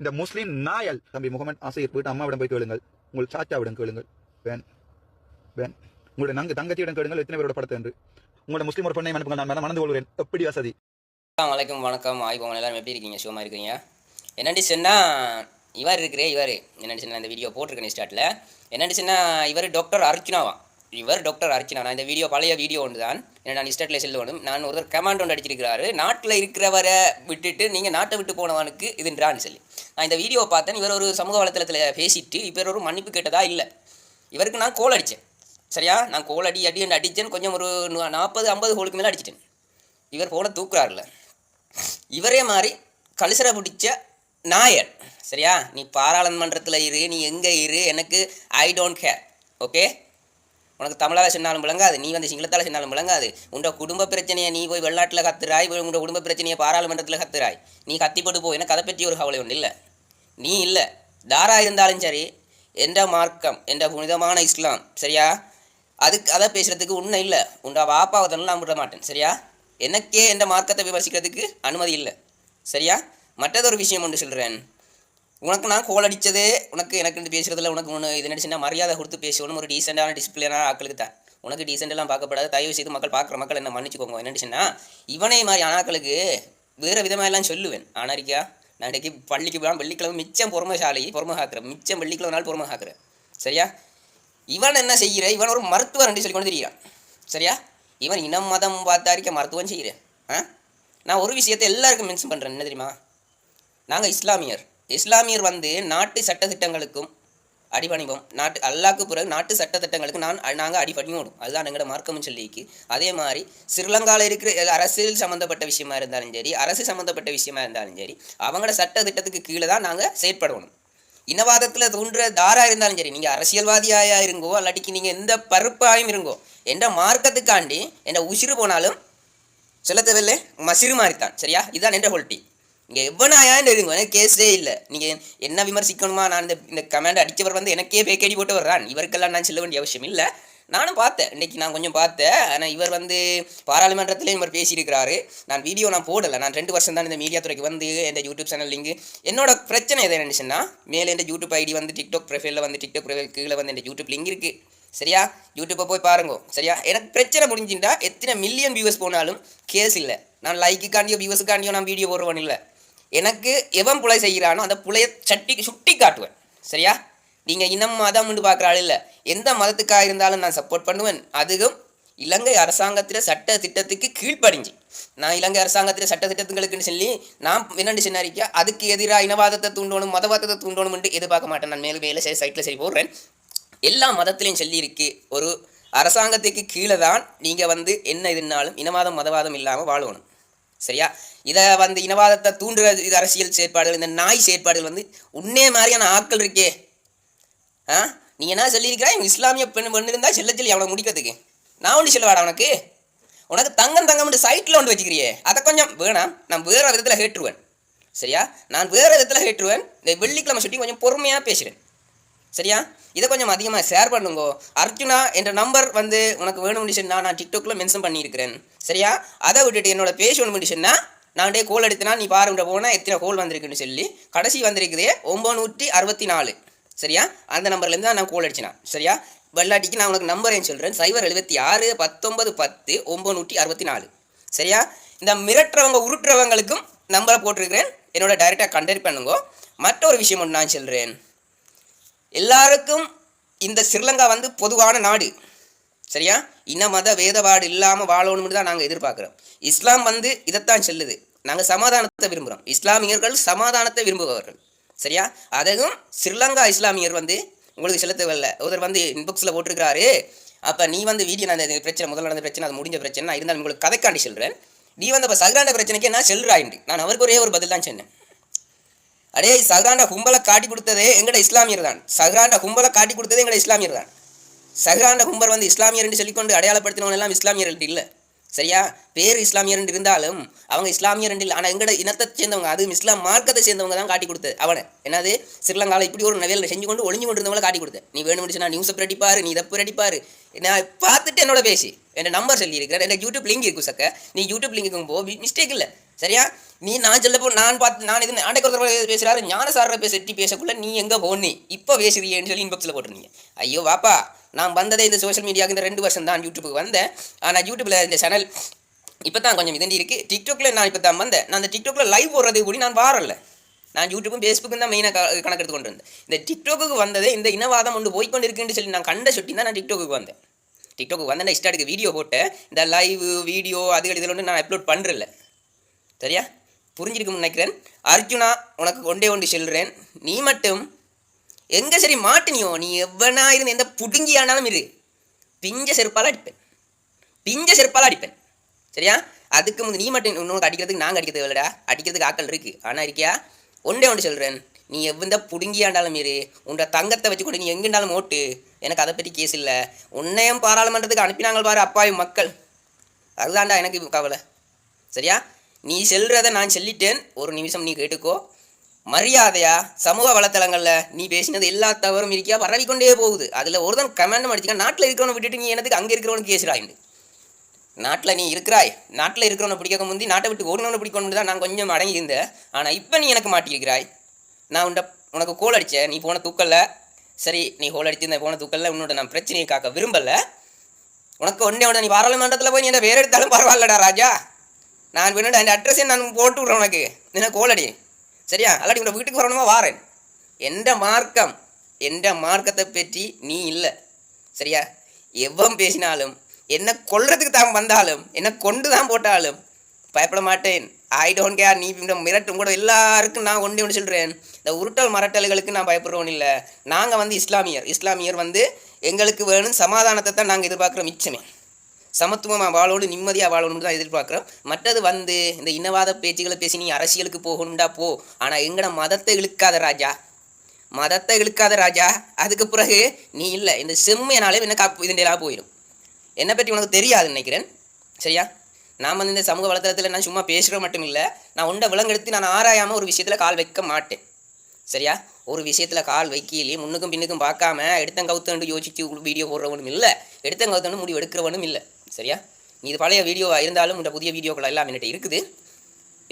இந்த முஸ்லீம் நாயல் தம்பி முகமது ஆசையர் போயிட்டு அம்மாவிடம் போய் கேளுங்கள். உங்கள் சாச்சாவிடம் கேளுங்கள். வேன் வேன். உங்களுடைய நங்கு தங்கச்சியிடம் கேளுங்கள். எத்தனை பேரோட படத்தை என்று. உங்களோட முஸ்லீம் ஒரு பெண்ணை அனுப்புங்க நான் மணந்து கொள்கிறேன். எப்படி வசதி? வணக்கம். வணக்கம் ஆய்வோம் எல்லாரும் எப்படி இருக்கீங்க? சுகமாக இருக்கீங்க? என்னடி சொன்னா இவர் இருக்கிறே இவர். என்னடி சொன்னால் இந்த வீடியோ போட்டிருக்கேன் ஸ்டார்ட்டில் என்னடி சொன்னா இவர் டாக்டர் அர்ச்சனாவா இவர் டாக்டர் அர்ச்சனா. நான் இந்த வீடியோ பழைய வீடியோ ஒன்று தான் என்ன நான் ஸ்டார்ட்டில் செல்லுவனும் நான் ஒருத்தர் கமாண்ட் ஒன்று அடிச்சிருக்கிறாரு. நாட்டில் இருக்கிறவரை விட்டுட்டு நீங்கள் நாட்டை விட்டு போனவனுக்கு இதுன்றான்னு சொல்லி. நான் இந்த வீடியோ பார்த்தேன். இவர் ஒரு சமூக வலைத்தளத்தில் பேசிட்டு இவர் ஒரு மன்னிப்பு கேட்டதா இல்லை. இவருக்கு நான் கோல் அடித்தேன். சரியா? நான் கோல் அடி அடி அடித்தேன். கொஞ்சம் ஒரு நாற்பது ஐம்பது கோலுக்கு மேலே அடிச்சிட்டேன். இவர் ஃபோனை தூக்குறாருல இவரே மாதிரி கலிசரை பிடிச்ச நாயர். சரியா? நீ பாராளுமன்றத்தில் இரு நீ எங்கே இரு எனக்கு ஐ டோன்ட் கேர் ஓகே உனக்கு தமிழால் சொன்னாலும் விளங்காது நீ வந்து சிங்களத்தால் சொன்னாலும் விளங்காது. உன்னோட குடும்ப பிரச்சனையை நீ போய் வெளிநாட்டில் கத்துறாய் உன்னோட குடும்ப பிரச்சனையை பாராளுமன்றத்தில் கத்துறாய். நீ கத்திப்பட்டு போ எனக்கு அதை பற்றி ஒரு கவலை ஒன்று இல்லை. நீ இல்லை. தாரா இருந்தாலும் சரி எந்த மார்க்கம் எந்த புனிதமான இஸ்லாம் சரியா? அதுக்கு அதை பேசுகிறதுக்கு உன்னை இல்லை. உண்டா வாப்பாவை தானே நான் விட மாட்டேன் சரியா? எனக்கே எந்த மார்க்கத்தை விமர்சிக்கிறதுக்கு அனுமதி இல்லை சரியா? மற்றதொரு விஷயம் ஒன்று சொல்கிறேன் உனக்கு நான் கோல் அடித்தது உனக்கு எனக்கு இந்த பேசுகிறதுல உனக்கு ஒன்று இது நடிச்சுன்னா மரியாதை கொடுத்து பேசணும் ஒரு டீசெண்டான டிசிப்ளினான ஆக்களுக்கு தான். உனக்கு டீசெண்டெல்லாம் பார்க்கப்படாது. தயவு செய்து மக்கள் பார்க்குற மக்கள் என்ன மன்னிச்சுக்கோங்க. என்னடிச்சுன்னா இவனே மாதிரி ஆனாக்களுக்கு வேறு விதமாக எல்லாம் சொல்லுவேன். ஆனாரிக்கா நான் இன்றைக்கி பள்ளிக்கு போகலாம் வெள்ளிக்கிழமை மிச்சம் பொறுமைசாலி பொறுமை காக்கிறேன் மிச்சம் வெள்ளிக்கிழமை பொறுமை காக்கிறேன் சரியா? இவன் என்ன செய்கிற இவன் ஒரு மருத்துவர் சொல்லி கொண்டு தெரிகிறான். சரியா? இவன் இனம் மதம் பார்த்தாரிக்க மருத்துவம் செய்கிறேன் ஆ? நான் ஒரு விஷயத்தை எல்லாருக்கும் மென்ஷன் பண்ணுறேன் என்ன தெரியுமா? நாங்கள் இஸ்லாமியர். இஸ்லாமியர் வந்து நாட்டு சட்டத்திட்டங்களுக்கும் அடிபணிவோம். நாட்டு அல்லாக்கு பிறகு நாட்டு சட்டத்திட்டங்களுக்கு நான் நாங்கள் அடிபணிவோம். அதுதான் எங்களோட மார்க்கம்னு சொல்லிக்கு அதே மாதிரி ஸ்ரீலங்காவில் இருக்கிற அரசியல் சம்மந்தப்பட்ட விஷயமா இருந்தாலும் சரி அரசு சம்மந்தப்பட்ட விஷயமா இருந்தாலும் சரி அவங்களோட சட்ட திட்டத்துக்கு கீழே தான் நாங்கள் செயற்படணும். இனவாதத்தில் தோன்ற தாரா இருந்தாலும் சரி நீங்கள் அரசியல்வாதியாக இருங்கோ அல்லாட்டிக்கு நீங்கள் எந்த பருப்பாயும் இருங்கோ என்ற மார்க்கத்துக்காண்டி எந்த உசிறு போனாலும் சொல்ல தேவையில்லை மசிறு மாறித்தான். சரியா? இதுதான் என்ற ஹோல்ட்டி இங்கே எவ்வளோ இருங்க. எனக்கு கேஸே இல்லை. நீங்கள் என்ன விமர்சிக்கணுமா? நான் இந்த இந்த கமெண்ட் அடித்தவர் வந்து எனக்கே பேக்கடி போட்டு வர்றான். இவருக்கெல்லாம் நான் சொல்ல வேண்டிய அவசியம் இல்லை. நானும் பார்த்தேன். இன்னைக்கு நான் கொஞ்சம் பார்த்தேன். ஆனால் இவர் வந்து பாராளுமன்றத்திலேயும் இவர் பேசியிருக்கிறாரு. நான் வீடியோ நான் போடலை. நான் ரெண்டு வருஷம் தான் இந்த மீடியா துறைக்கு வந்து என் யூடியூப் சேனல் லிங்க் என்னோட பிரச்சனை எது என்னச்சுன்னா மேலே இந்த யூடியூப் ஐடி வந்து டிக்டாக் ப்ரொஃபைலில் வந்து டிக்டாக் ப்ரொஃபைல் கீழே வந்து இந்த யூடியூப் லிங்க் இருக்குது சரியா? யூடியூப்பை போய் பாருங்க. சரியா? எனக்கு பிரச்சனை முடிஞ்சுட்டா எத்தனை மில்லியன் வியூவர்ஸ் போனாலும் கேஸ் இல்லை. நான் லைக்குக்காண்டியோ வியூவர்ஸுக்காண்டியோ நான் வீடியோ போடுறவன் இல்லை. எனக்கு எவன் புலை செய்கிறானோ அந்த புலையை சட்டி சுட்டி காட்டுவேன். சரியா? நீங்கள் இனம் மதம்னு பார்க்குற ஆள் இல்லை. எந்த மதத்துக்காக இருந்தாலும் நான் சப்போர்ட் பண்ணுவேன். அதுவும் இலங்கை அரசாங்கத்தில் சட்ட திட்டத்துக்கு கீழ்ப்படிஞ்சு. நான் இலங்கை அரசாங்கத்தில் சட்ட திட்டத்துங்களுக்குன்னு சொல்லி நான் என்னென்னு சொன்னாரிக்கா அதுக்கு எதிராக இனவாதத்தை தூண்டணும் மதவாதத்தை தூண்டணும்னு எதிர்பார்க்க மாட்டேன். நான் மேலும் மேலே செய்ய சைட்டில் சரி போடுறேன். எல்லா மதத்திலையும் சொல்லியிருக்கு ஒரு அரசாங்கத்துக்கு கீழே தான் நீங்கள் வந்து என்ன இதுனாலும் இனவாதம் மதவாதம் இல்லாமல் வாழணும். சரியா? இதை வந்து இனவாதத்தை தூண்டுற இது அரசியல் செயற்பாடுகள் இந்த நாய் செயற்பாடுகள் வந்து உன்னே மாதிரியான ஆட்கள் இருக்கே. ஆ? நீ என்ன சொல்லியிருக்கிறா? இவங்க இஸ்லாமிய பெண் பெண் இருந்தால் செல்ல சொல்லி அவனை முடிக்கிறதுக்கு. நான் ஒன்று சொல்லவாடா உனக்கு. உனக்கு தங்கம் தங்கம் சைட்டில் ஒன்று வச்சுக்கிறியே. அதை கொஞ்சம் வேணாம். நான் வேறு விதத்தில் ஹேற்றுவேன் சரியா? நான் வேறு விதத்தில் ஹேற்றுவேன் இந்த வெள்ளிக்கிழமை சுட்டி கொஞ்சம் பொறுமையாக பேசுகிறேன் சரியா? இதை கொஞ்சம் அதிகமாக ஷேர் பண்ணுங்கோ. அர்ஜுனா என்ற நம்பர் வந்து உனக்கு வேணும்னு சொன்னா நான் டிக்டாக்ல மென்ஷன் பண்ணியிருக்கிறேன். சரியா? அதை விட்டுட்டு என்னோட பேஜ் ஒன்று சொன்னா நான் டே கோல் எடுத்தனா நீ பாருன்ற போனால் எத்தனை கோல் வந்திருக்குன்னு சொல்லி கடைசி வந்திருக்குதே ஒம்பநூற்றி அறுபத்தி நாலு. சரியா? அந்த நம்பர்லேருந்து தான் நான் கோல் அடிச்சினா. சரியா? வெள்ளாட்டிக்கு நான் உனக்கு நம்பர் சொல்கிறேன் சைபர் எழுபத்தி ஆறு பத்தொன்பது பத்து ஒம்பநூற்றி அறுபத்தி நாலு. சரியா? இந்த மிரட்டுறவங்க உருட்டுறவங்களுக்கும் நம்பரை போட்டிருக்கிறேன். என்னோட டைரெக்டாக கண்டக்ட் பண்ணுங்க. மற்றொரு விஷயம் ஒன்று நான் சொல்கிறேன் எல்லாருக்கும் இந்த ஸ்ரீலங்கா வந்து பொதுவான நாடு. சரியா? இன மத வேதபாடு இல்லாமல் வாழணும்னு தான் நாங்கள் எதிர்பார்க்குறோம். இஸ்லாம் வந்து இதைத்தான் செல்லுது. நாங்கள் சமாதானத்தை விரும்புகிறோம் இஸ்லாமியர்கள் சமாதானத்தை விரும்புபவர்கள். சரியா? அதையும் ஸ்ரீலங்கா இஸ்லாமியர் வந்து உங்களுக்கு செலுத்த தேவையில்ல ஒருத்தர் வந்து இன்பாக்ஸில் போட்டிருக்கிறாரு. அப்போ நீ வந்து வீடியோ நான் பிரச்சனை முதல்ல நடந்த பிரச்சனை அது முடிஞ்ச பிரச்சனை நான் இருந்தாலும் உங்களுக்கு கதைக்காண்டி சொல்கிறேன் நீ வந்து இப்போ சகராண்ட பிரச்சனைக்கு நான் செல்றாயிண்டு நான் அவருக்கு ஒரே ஒரு பதில் தான் சொன்னேன். அடே சஹ்ராண்ட கும்பலை காட்டி கொடுத்ததே எங்கட இஸ்லாமியர் தான். சஹ்ராண்ட கும்பலை காட்டி கொடுத்ததே எங்கட இஸ்லாமியர் தான். சஹ்ராண்ட கும்பர் வந்து இஸ்லாமியர் என்று சொல்லிக்கொண்டு அடையாளப்படுத்தினவங்க எல்லாம் இஸ்லாமியர் இல்லை. சரியா? பேர் இஸ்லாமியர் இருந்தாலும் அவங்க இஸ்லாமியர் இல்லை. ஆனால் எங்கட இனத்தை சேர்ந்தவங்க அதுவும் இஸ்லாம் மார்க்கத்தை சேர்ந்தவங்க தான் காட்டி கொடுத்தது அவனை. என்னது? ஸ்ரீலங்காவில் இப்படி ஒரு நவேல செஞ்சு கொண்டு ஒளிஞ்சு கொண்டு இருந்தவங்கள காட்டி கொடுத்தேன் நீ வேணும் நான் நியூஸை பிரடிப்பாரு நீ இதை பிரடிப்பாரு நான் பார்த்துட்டு என்னோட பேசி. என் நம்பர் சொல்லியிருக்கிறேன் எனக்கு யூடியூப் லிங்க் இருக்கும் சக்க. நீ யூடியூப் லிங்க்கு போ மிஸ்டேக் இல்லை. சரியா? நீ நான் சொல்லப்போ நான் பார்த்து நான் இது ஆண்டை ஒருத்தர் பேசுகிறாரு ஞானசார பேச எட்டி பேசக்குள்ள நீ எங்கே போன்னு? இப்போ பேசுறியேன்னு சொல்லி இன்பாக்ஸில் போட்டிருந்தீங்க. ஐயோ வாப்பா நான் வந்ததே இந்த சோஷியல் மீடியாவுக்கு இந்த ரெண்டு வருஷம் தான் யூடியூப்புக்கு வந்தேன். ஆனால் யூடியூப்பில் இந்த சேனல் இப்போ தான் கொஞ்சம் இதண்டி இருக்குது டிக்டாக்ல நான் இப்போ தான் வந்தேன். நான் அந்த டிக்டாக்ல லைவ் போடுறது கூட நான் வாரல. நான் யூடியூப்பும் ஃபேஸ்புக்கும் தான் மெயினாக கணக்கெடுத்து கொண்டு வந்தேன். இந்த டிக்டாக்கு வந்ததே இந்த இனவாதம் ஒன்று போய்க்கொண்டு இருக்குன்னு சொல்லி நான் கண்ட சுட்டி தான் நான் டிக்டாக்கு வந்தேன். டிக்டாக்கு வந்தேன் நான் இஷ்டாட்டுக்கு வீடியோ போட்டேன். இந்த லைவ் வீடியோ அதுகள் இதில் ஒன்று நான் அப்லோட் பண்ணுறல சரியா? புரிஞ்சிருக்கும்னு நினைக்கிறேன். அர்ஜுனா உனக்கு கொண்டே கொண்டு செல்கிறேன் நீ மட்டும் எங்கே சரி மாட்டினியோ? நீ எவ்வளோ இருந்து எந்த புடுங்கி ஆனாலும் இரு. பிஞ்ச செருப்பால் அடிப்பேன். பிஞ்ச செருப்பால் அடிப்பேன். சரியா? அதுக்கு முந்தைய நீ மட்டும் இன்னொன்று அடிக்கிறதுக்கு நாங்கள் அடிக்கிறது இல்லைடா அடிக்கிறதுக்கு ஆக்கள் இருக்குது ஆனால் இருக்கியா? ஒன்றே ஒன்று சொல்கிறேன் நீ எவ்வந்த புடுங்கியாண்டாலும் இரு. உன்ட தங்கத்தை வச்சு கூட. நீ எங்கேண்டாலும் ஓட்டு. எனக்கு அதை பற்றி கேஸ் இல்லை. உன்னையும் பாராளுமன்றத்துக்கு அனுப்பினாங்க பாரு அப்பாவி மக்கள். அதுதான்டா எனக்கு கவலை. சரியா? நீ செல்றதை நான் சொல்லிட்டேன். ஒரு நிமிஷம் நீ கேட்டுக்கோ. மரியாதையா? சமூக வலைத்தளங்களில் நீ பேசினது எல்லா தவறும் இருக்கியா? பரவிக்கொண்டே போகுது. அதில் ஒருத்தன் கமெண்ட் அடிச்சுக்க நாட்டில் இருக்கிறவனை விட்டுட்டு நீ என்னதுக்கு அங்கே இருக்கிறவனுக்கு கேசுறாயிண்டு நாட்டில் நீ இருக்கிறாய். நாட்டில் இருக்கிறவனை பிடிக்க முந்தி நாட்டை விட்டு ஓடினவனை பிடிக்கணும் தான் நான் கொஞ்சம் அடங்கி இருந்தேன். ஆனால் இப்போ நீ எனக்கு மாட்டியிருக்கிறாய். நான் உண்ட உனக்கு கோல் அடித்தேன் நீ போன தூக்கல்ல. சரி நீ கோல் அடித்து போன தூக்கல்ல உன்னோட நான் பிரச்சனையை காக்க விரும்பலை. உனக்கு ஒன்றே உடனே நீ பாராளுமன்றத்தில் போய் நீ என்ன வேறு எடுத்தாலும் பரவாயில்லடா ராஜா. நான் வேணும் அந்த அட்ரஸையும் நான் போட்டு விட்றேன் உனக்கு. என்ன கோல் அடி சரியா? அல்லாட்டி உன்னோட வீட்டுக்கு வரணுமா? வாரேன். எந்த மார்க்கம்? எந்த மார்க்கத்தை பற்றி நீ இல்லை. சரியா? எவ்வளோ பேசினாலும் என்ன கொள்றதுக்கு தான் வந்தாலும் என்ன கொண்டு தான் போட்டாலும் பயப்பட மாட்டேன். ஐ டோன்ட் கேர் நீ மிரட்டும் கூட எல்லாருக்கும் நான் ஒன்று ஒன்று சொல்கிறேன் இந்த உருட்டல் மரட்டல்களுக்கு நான் பயப்படுறோம் இல்லை. நாங்கள் வந்து இஸ்லாமியர். இஸ்லாமியர் வந்து எங்களுக்கு வேணும் சமாதானத்தை தான் நாங்கள் எதிர்பார்க்குறோம் மிச்சமே. சமத்துவமாக வாழோடு நிம்மதியாக வாழணும்னு தான் எதிர்பார்க்குறோம். மற்றது வந்து இந்த இனவாத பேச்சுகளை பேசி நீ அரசியலுக்கு போகணுண்டா போ. ஆனால் எங்கட மதத்தை இழுக்காத ராஜா. மதத்தை இழுக்காத ராஜா. அதுக்கு பிறகு நீ இல்லை. இந்த செம்மையினாலே என்ன காப்பு இதுண்டெல்லாம் போயிடும். என்னை பற்றி உனக்கு தெரியாது நினைக்கிறேன். சரியா? நான் வந்து இந்த சமூக வலைத்தளத்தில் நான் சும்மா பேசுகிற மட்டும் இல்லை. நான் உண்டை விலங்கெடுத்து நான் ஆராயாமல் ஒரு விஷயத்தில் கால் வைக்க மாட்டேன். சரியா? ஒரு விஷயத்தில் கால் வைக்கலையே முன்னுக்கும் பின்னுக்கும் பார்க்காம எடுத்தங்கவுத்தண்டு யோசிச்சு வீடியோ போடுறவனும் இல்லை. எடுத்தங்கவுத்தண்டு முடிவு எடுக்கிறவனும் இல்லை. சரியா? நீ இது பழைய வீடியோவாக இருந்தாலும் இந்த புதிய வீடியோக்கள் எல்லாம் என்கிட்ட இருக்குது.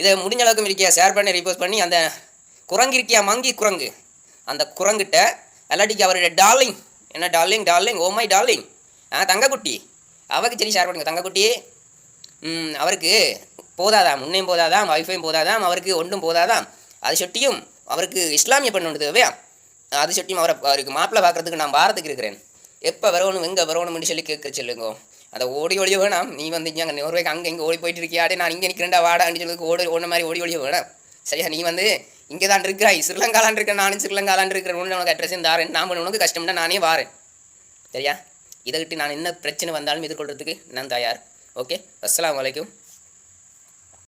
இதை முடிஞ்ச அளவுக்கு இருக்கியா ஷேர் பண்ணி ரிப்போஸ்ட் பண்ணி அந்த குரங்கு இருக்கியா மங்கி குரங்கு? அந்த குரங்கிட்ட எல்லாட்டிக்கு அவருடைய டார்லிங் என்ன darling darling oh my darling ஆ தங்கக்குட்டி. அவருக்கு சரி ஷேர் பண்ணுங்க. தங்கக்குட்டி அவருக்கு போதாதாம். உன்னையும் போதாதாம் வைஃபையும் போதாதாம் அவருக்கு ஒன்றும் போதாதாம். அது சொட்டியும் அவருக்கு இஸ்லாமிய பெண் ஒன்று தேவையா? அது சொட்டியும் அவரை அவருக்கு மாப்பிள்ளை பார்க்கறதுக்கு நான் பாரத்துக்கு இருக்கிறேன். எப்போ வரணும் எங்கே வரணும்னு சொல்லி கேட்க சொல்லுங்க. அதை ஓடி ஒழிய வேணாம். நீ வந்து இங்கே அங்கே நோர்வேக்கு அங்கே இங்கே ஓடி போயிட்டு இருக்கியாடே நான் இங்கே நிற்கிறேன்டா வாடான்னு சொல்லி ஓடி ஓடின மாதிரி ஓடி ஒழிய வேணாம். சரியா நீ வந்து இங்கே தான் இருக்கிறாய். ஸ்ரீலங்காலான் இருக்க நானும் ஸ்ரீலங்காலான் இருக்கிறேன் ஒன்று உனக்கு அட்ரஸும் தாரேன். நான் பண்ண உனக்கு கஷ்டம்னா நானே வாரேன். சரியா? இதை விட்டு நான் என்ன பிரச்சனை வந்தாலும் எதிர்கொள்றதுக்கு நான் தயார். ஓகே அஸ்லாம் வலைக்கும்